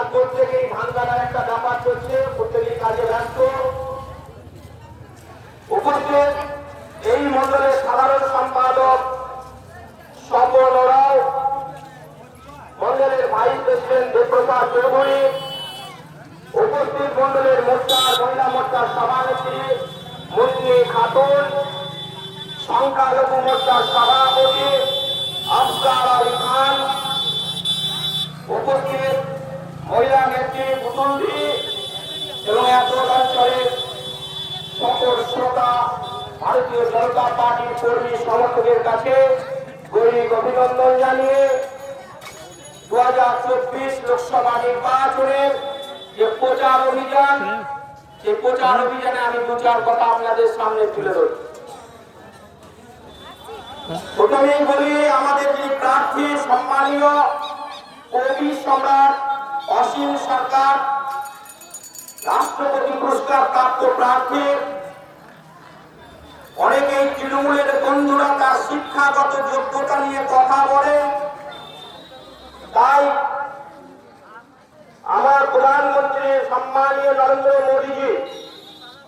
যার প্রত্যেকেই ধান কাটার একটা ব্যাপার চলছে, প্রত্যেকেই কাজে ব্যস্ত। উপস্থিত এই মন্ডলের সাধারণ সম্পাদক স্বপন রাও মন্ডলের ভাইস প্রেসিডেন্ট দেবপ্রসাদ চৌধুরী, উপস্থিত মন্ডলের মোর্চার মহিলা মোর্চার সভানেত্রী মুন্নি খাতুন, সংখ্যালঘু মোর্চার আফগার আলী খান উপস্থিত মহিলা পুতুলদি এবং এত সকল যে প্রচার অভিযান সেই প্রচার অভিযানে আমি দু চার কথা আপনাদের সামনে তুলে ধরি প্রথমেই বলি, আমাদের যে প্রার্থী, সম্মানীয় কবি সম্রাট অসীম সরকার, রাষ্ট্রপতি পুরস্কার প্রাপ্ত প্রার্থী, অনেকেই তৃণমূলের বন্ধুরা তার শিক্ষাগত যোগ্যতা নিয়ে কথা বলে। তাই আমার প্রধানমন্ত্রী সম্মানীয় নরেন্দ্র মোদীজি